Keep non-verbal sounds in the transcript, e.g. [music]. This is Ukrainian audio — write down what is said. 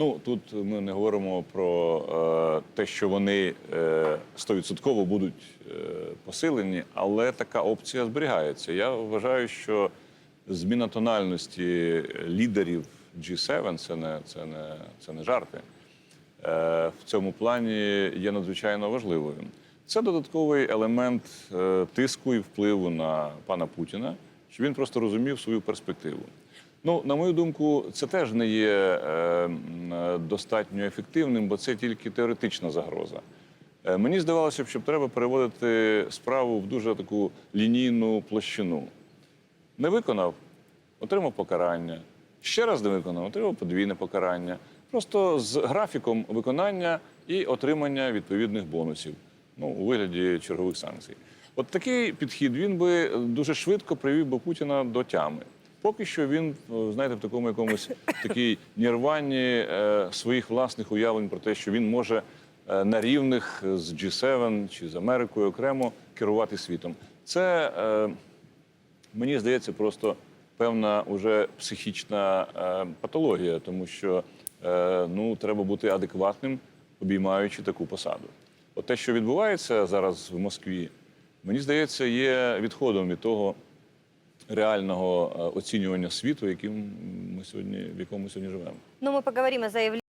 Ну тут ми не говоримо про е, те, що вони е, стовідсотково будуть е, посилені, але така опція зберігається. Я вважаю, що зміна тональності лідерів G7 це не, це не, це не жарти. Е, в цьому плані є надзвичайно важливою. Це додатковий елемент е, тиску і впливу на пана Путіна, щоб він просто розумів свою перспективу. Ну, на мою думку, це теж не є е, достатньо ефективним, бо це тільки теоретична загроза. Е, мені здавалося, б, що треба переводити справу в дуже таку лінійну площину. Не виконав, отримав покарання. Ще раз не виконав, отримав подвійне покарання. Просто з графіком виконання і отримання відповідних бонусів ну, у вигляді чергових санкцій. От такий підхід він би дуже швидко привів би Путіна до тями. Поки що він, е, знаєте, в такому якомусь [laughs] такій нірванні е, своїх власних уявлень про те, що він може е, на рівних з G7 чи з Америкою окремо керувати світом. Це е, мені здається, просто певна уже психічна е, патологія, тому що е, ну, треба бути адекватним, обіймаючи таку посаду. От те, що відбувається зараз в Москві, мені здається, є відходом від того реального е, оцінювання світу, яким ми сьогодні, в якому ми сьогодні живемо. Ну, ми поговоримо о заявлении